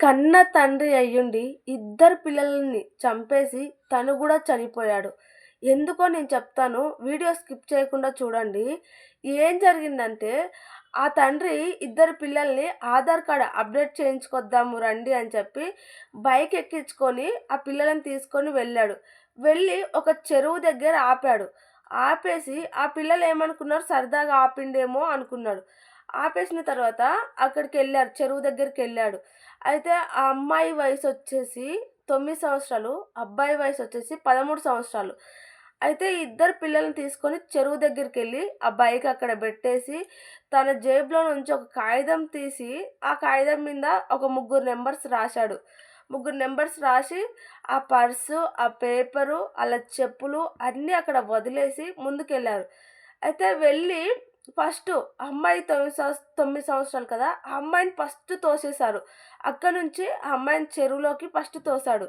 కన్న తండ్రి అయ్యుండి ఇద్దరు పిల్లల్ని చంపేసి తను కూడా చనిపోయాడు. ఎందుకో నేను చెప్తాను వీడియో స్కిప్ చేయకుండా చూడండి. ఏం జరిగిందంటే ఆ తండ్రి ఇద్దరు పిల్లల్ని ఆధార్ కార్డ్ అప్డేట్ చేయించుకొద్దాము రండి అని చెప్పి బైక్ ఎక్కించుకొని ఆ పిల్లలను తీసుకొని వెళ్ళాడు. వెళ్ళి ఒక చెరువు దగ్గర ఆపాడు. ఆపేసి ఆ పిల్లలు ఏమనుకున్నారు? సరదాగా ఆపిండేమో అనుకున్నాడు. ఆపేసిన తర్వాత అక్కడికి వెళ్ళారు చెరువు దగ్గరికి వెళ్ళాడు అయితే ఆ అమ్మాయి వయసు వచ్చేసి తొమ్మిది సంవత్సరాలు అబ్బాయి వయసు వచ్చేసి పదమూడు సంవత్సరాలు. అయితే ఇద్దరు పిల్లల్ని తీసుకొని చెరువు దగ్గరికి వెళ్ళి ఆ బైక్ అక్కడ పెట్టేసి తన జేబులో నుంచి ఒక కాగితం తీసి ఆ కాగితం మీద ఒక ముగ్గురు నెంబర్స్ రాశాడు. ముగ్గురు నెంబర్స్ రాసి ఆ పర్సు ఆ పేపరు అలా చెప్పులు అన్నీ అక్కడ వదిలేసి ముందుకెళ్ళారు. అయితే వెళ్ళి ఫస్ట్ అమ్మాయి తొమ్మిది సంవత్స తొమ్మిది సంవత్సరాలు కదా ఆ అమ్మాయిని ఫస్ట్ తోసేశారు. అక్కడ నుంచి ఆ అమ్మాయిని చెరువులోకి ఫస్ట్ తోశాడు.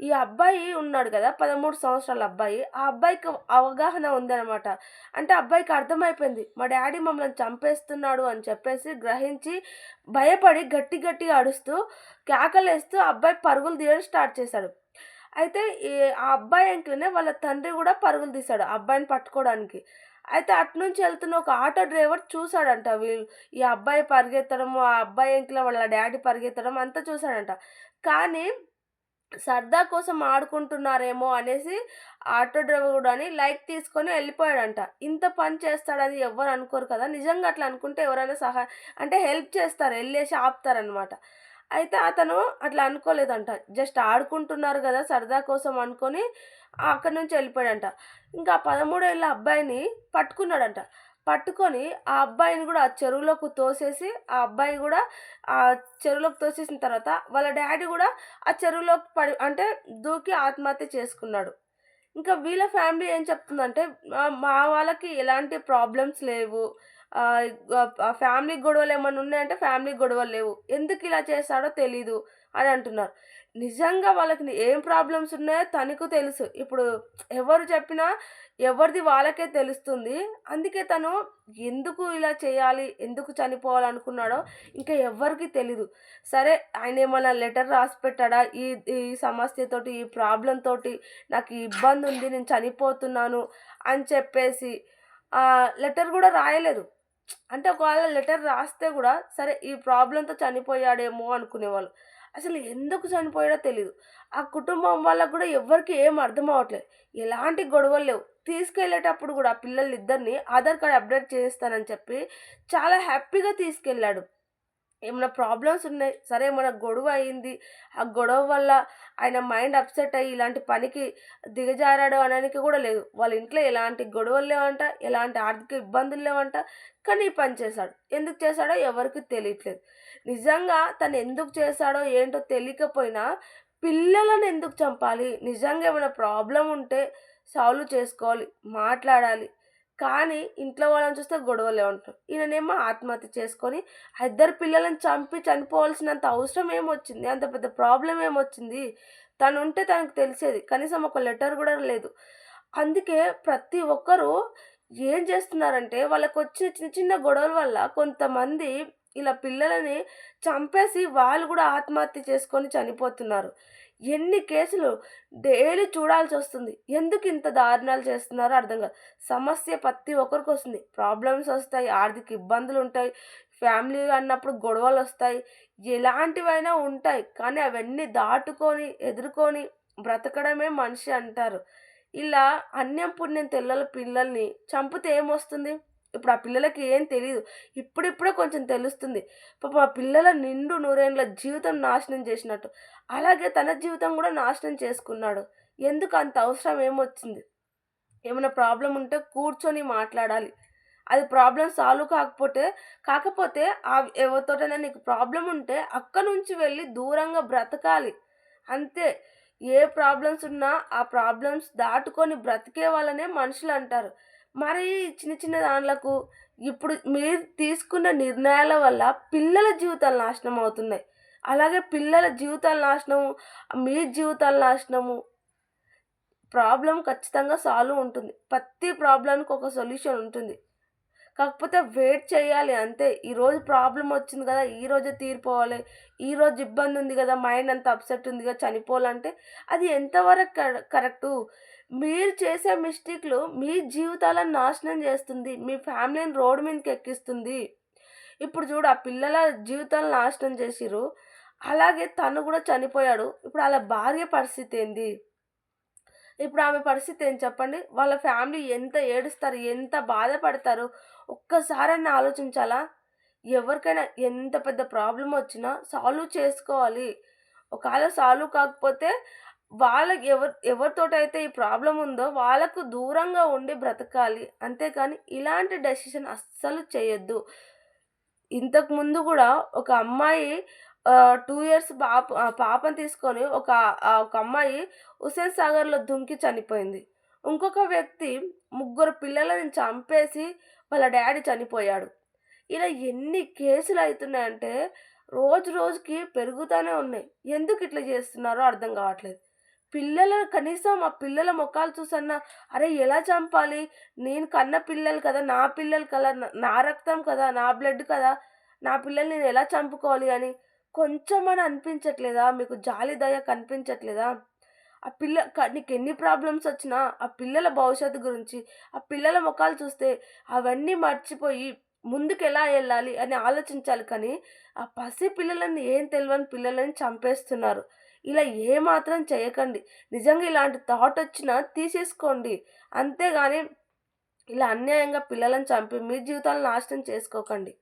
ఈ అబ్బాయి ఉన్నాడు కదా పదమూడు సంవత్సరాల అబ్బాయి ఆ అబ్బాయికి అవగాహన ఉందన్నమాట. అంటే అబ్బాయికి అర్థమైపోయింది మా డాడీ మమ్మల్ని చంపేస్తున్నాడు అని చెప్పేసి గ్రహించి భయపడి గట్టి గట్టిగా అడుస్తూ కేకలేస్తూ అబ్బాయి పరుగులు తీయడం స్టార్ట్ చేశాడు. అయితే ఈ ఆ అబ్బాయి ఎంకలనే వాళ్ళ తండ్రి కూడా పరుగులు తీశాడు ఆ అబ్బాయిని పట్టుకోవడానికి. అయితే అట్నుంచి వెళ్తున్న ఒక ఆటో డ్రైవర్ చూశాడంట వీళ్ళు. ఈ అబ్బాయి పరిగెత్తడం ఆ అబ్బాయి ఎంకల వాళ్ళ డాడీ పరిగెత్తడం అంతా చూశాడంట. కానీ సరదా కోసం ఆడుకుంటున్నారేమో అనేసి ఆటో డ్రైవర్ కూడా అని లైక్ తీసుకొని వెళ్ళిపోయాడంట. ఇంత పని చేస్తాడని ఎవరు అనుకోరు కదా. నిజంగా అట్లా అనుకుంటే ఎవరైనా సహాయం అంటే హెల్ప్ చేస్తారు వెళ్ళేసి ఆపుతారనమాట అయితే అతను అట్లా అనుకోలేదంట. జస్ట్ ఆడుకుంటున్నారు కదా సరదా కోసం అనుకొని అక్కడి నుంచి వెళ్ళిపోయాడంట. ఇంకా పదమూడేళ్ళ అబ్బాయిని పట్టుకున్నాడంట. పట్టుకొని ఆ అబ్బాయిని కూడా ఆ చెరువులోకి తోసేసి ఆ అబ్బాయి కూడా ఆ చెరువులోకి తోసేసిన తర్వాత వాళ్ళ డాడీ కూడా ఆ చెరువులోకి పడి అంటే దూకి ఆత్మహత్య చేసుకున్నాడు. ఇంకా వీళ్ళ ఫ్యామిలీ ఏం చెప్తుందంటే మా వాళ్ళకి ఎలాంటి ప్రాబ్లమ్స్ లేవు. ఫ్యామిలీ గొడవలు ఏమైనా ఉన్నాయంటే ఫ్యామిలీ గొడవలు లేవు. ఎందుకు ఇలా చేస్తాడో తెలీదు అని అంటున్నారు. నిజంగా వాళ్ళకి ఏం ప్రాబ్లమ్స్ ఉన్నాయో తనకు తెలుసు. ఇప్పుడు ఎవరు చెప్పినా ఎవరిది వాళ్ళకే తెలుస్తుంది. అందుకే తను ఎందుకు ఇలా చేయాలి ఎందుకు చనిపోవాలనుకున్నాడో ఇంకా ఎవరికి తెలీదు. సరే ఆయన ఏమైనా లెటర్ రాసి పెట్టాడా? ఈ ఈ సమస్యతోటి ఈ ప్రాబ్లం తోటి నాకు ఇబ్బంది ఉంది నేను చనిపోతున్నాను అని చెప్పేసి లెటర్ కూడా రాయలేదు. అంటే ఒకవేళ లెటర్ రాస్తే కూడా సరే ఈ ప్రాబ్లంతో చనిపోయాడేమో అనుకునేవాళ్ళు. అసలు ఎందుకు చనిపోయాడో తెలియదు ఆ కుటుంబం వాళ్ళకు కూడా ఎవరికి ఏం అర్థం అవ్వట్లేదు. ఎలాంటి గొడవలు లేవు. తీసుకెళ్ళేటప్పుడు కూడా పిల్లలిద్దరిని ఆధార్ కార్డ్ అప్డేట్ చేస్తానని చెప్పి చాలా హ్యాపీగా తీసుకెళ్ళాడు. ఏమైనా ప్రాబ్లమ్స్ ఉన్నాయి? సరే ఏమైనా గొడవ అయింది. ఆ గొడవ వల్ల ఆయన మైండ్ అప్సెట్ అయ్యి ఇలాంటి పనికి దిగజారాడు అనడానికి కూడా లేదు. వాళ్ళ ఇంట్లో ఎలాంటి గొడవలు లేవంట ఎలాంటి ఆర్థిక ఇబ్బందులు లేవంట కానీ ఈ పని చేశాడు. ఎందుకు చేశాడో ఎవరికి తెలియట్లేదు. నిజంగా తను ఎందుకు చేశాడో ఏంటో తెలియకపోయినా పిల్లలను ఎందుకు చంపాలి? నిజంగా ఏమైనా ప్రాబ్లం ఉంటే సాల్వ్ చేసుకోవాలి మాట్లాడాలి కానీ ఇంట్లో వాళ్ళని చూస్తే గొడవలే ఉంటారు. ఈయననేమో ఆత్మహత్య చేసుకొని ఇద్దరు పిల్లలను చంపి చనిపోవాల్సినంత అవసరం ఏమొచ్చింది? అంత పెద్ద ప్రాబ్లం ఏమొచ్చింది? తను ఉంటే తనకు తెలిసేది. కనీసం ఒక లెటర్ కూడా లేదు. అందుకే ప్రతి ఒక్కరూ ఏం చేస్తున్నారంటే వాళ్ళకు వచ్చిన చిన్న చిన్న గొడవల వల్ల కొంతమంది ఇలా పిల్లలని చంపేసి వాళ్ళు కూడా ఆత్మహత్య చేసుకొని చనిపోతున్నారు. ఎన్ని కేసులు డైలీ చూడాల్సి వస్తుంది. ఎందుకు ఇంత దారుణాలు చేస్తున్నారో అర్థం కాదు. సమస్య ప్రతి ఒక్కరికి వస్తుంది. ప్రాబ్లమ్స్ వస్తాయి ఆర్థిక ఇబ్బందులు ఉంటాయి ఫ్యామిలీ అన్నప్పుడు గొడవలు వస్తాయి ఎలాంటివైనా ఉంటాయి. కానీ అవన్నీ దాటుకొని ఎదుర్కొని బ్రతకడమే మనిషి అంటారు. ఇలా అన్యం పుణ్యం తెల్లల పిల్లల్ని చంపితే ఏమొస్తుంది? ఇప్పుడు ఆ పిల్లలకి ఏం తెలియదు ఇప్పుడిప్పుడే కొంచెం తెలుస్తుంది. పాప ఆ పిల్లల నిండు నూరేళ్ళ జీవితం నాశనం చేసినట్టు. అలాగే తన జీవితం కూడా నాశనం చేసుకున్నాడు. ఎందుకు అంత అవసరం ఏమొచ్చింది? ఏమైనా ప్రాబ్లం ఉంటే కూర్చొని మాట్లాడాలి. అది ప్రాబ్లం సాల్వ్ కాకపోతే కాకపోతే ఆ ఎవరితోటైనా నీకు ప్రాబ్లం ఉంటే అక్కడ నుంచి వెళ్ళి దూరంగా బ్రతకాలి. అంతే. ఏ ప్రాబ్లమ్స్ ఉన్నా ఆ ప్రాబ్లమ్స్ దాటుకొని బ్రతికే వాళ్ళనే మనుషులు అంటారు మరి చిన్న చిన్న దాంట్లకు ఇప్పుడు మీరు తీసుకున్న నిర్ణయాల వల్ల పిల్లల జీవితాలు నాశనం అవుతున్నాయి. అలాగే పిల్లల జీవితాలు నాశనము మీ జీవితాల నాశనము ప్రాబ్లం ఖచ్చితంగా సాల్వ్ ఉంటుంది. ప్రతి ప్రాబ్లంకి ఒక సొల్యూషన్ ఉంటుంది. కాకపోతే వెయిట్ చేయాలి అంతే. ఈరోజు ప్రాబ్లం వచ్చింది కదా! ఈరోజే తీరిపోవాలి. ఈరోజు ఇబ్బంది ఉంది కదా! మైండ్ అంత అప్సెట్ ఉంది కదా! చనిపోవాలంటే అది ఎంతవరకు కరెక్టు? మీరు చేసే మిస్టేక్‌లు మీ జీవితాలను నాశనం చేస్తుంది. మీ ఫ్యామిలీని రోడ్డు మీదకి ఎక్కిస్తుంది. ఇప్పుడు చూడు ఆ పిల్లల జీవితాలను నాశనం చేసిరు అలాగే తను కూడా చనిపోయాడు. ఇప్పుడు అలా భార్య పరిస్థితి ఏంది? ఇప్పుడు ఆమె పరిస్థితి ఏం చెప్పండి? వాళ్ళ ఫ్యామిలీ ఎంత ఏడుస్తారు? ఎంత బాధపడతారు? ఒక్కసారన్నా ఆలోచించాలా? ఎవరికైనా ఎంత పెద్ద ప్రాబ్లం వచ్చినా సాల్వ్ చేసుకోవాలి. ఒకవేళ సాల్వ్ కాకపోతే వాళ్ళకి ఎవరు ఎవరితోటైతే ఈ ప్రాబ్లం ఉందో వాళ్ళకు దూరంగా ఉండి బ్రతకాలి. అంతేకాని ఇలాంటి డెసిషన్ అస్సలు చేయొద్దు. ఇంతకుముందు కూడా ఒక అమ్మాయి టూ ఇయర్స్ పాప పాపను తీసుకొని ఒక ఒక అమ్మాయి హుస్సేన్ సాగర్‌లో దుంకి చనిపోయింది. ఇంకొక వ్యక్తి ముగ్గురు పిల్లలని చంపేసి వాళ్ళ డాడీ చనిపోయాడు. ఇలా ఎన్ని కేసులు అవుతున్నాయంటే రోజు రోజుకి పెరుగుతూనే ఉన్నాయి. ఎందుకు ఇట్లా చేస్తున్నారో అర్థం కావట్లేదు. పిల్లలు కనీసం ఆ పిల్లల మొఖాలు చూసన్నా అరే! ఎలా చంపాలి? నేను కన్న పిల్లలు కదా! నా పిల్లలు కదా! నా రక్తం కదా! నా బ్లడ్ కదా! నా పిల్లల్ని నేను ఎలా చంపుకోవాలి అని కొంచెమని అనిపించట్లేదా? మీకు జాలి, దయ కనిపించట్లేదా? ఆ పిల్ల నీకు ఎన్ని ప్రాబ్లమ్స్ వచ్చినా ఆ పిల్లల భవిష్యత్తు గురించి, ఆ పిల్లల మొఖాలు చూస్తే అవన్నీ మర్చిపోయి ముందుకు ఎలా వెళ్ళాలి అని ఆలోచించాలి కానీ, ఆ పసి పిల్లలని ఏం తెలియని పిల్లలని చంపేస్తున్నారు. ఇలా ఏమాత్రం చేయకండి. నిజంగా ఇలాంటి థాట్ వచ్చినా తీసేసుకోండి. అంతేగాని ఇలా అన్యాయంగా పిల్లలను చంపి మీ జీవితాలను నాశనం చేసుకోకండి.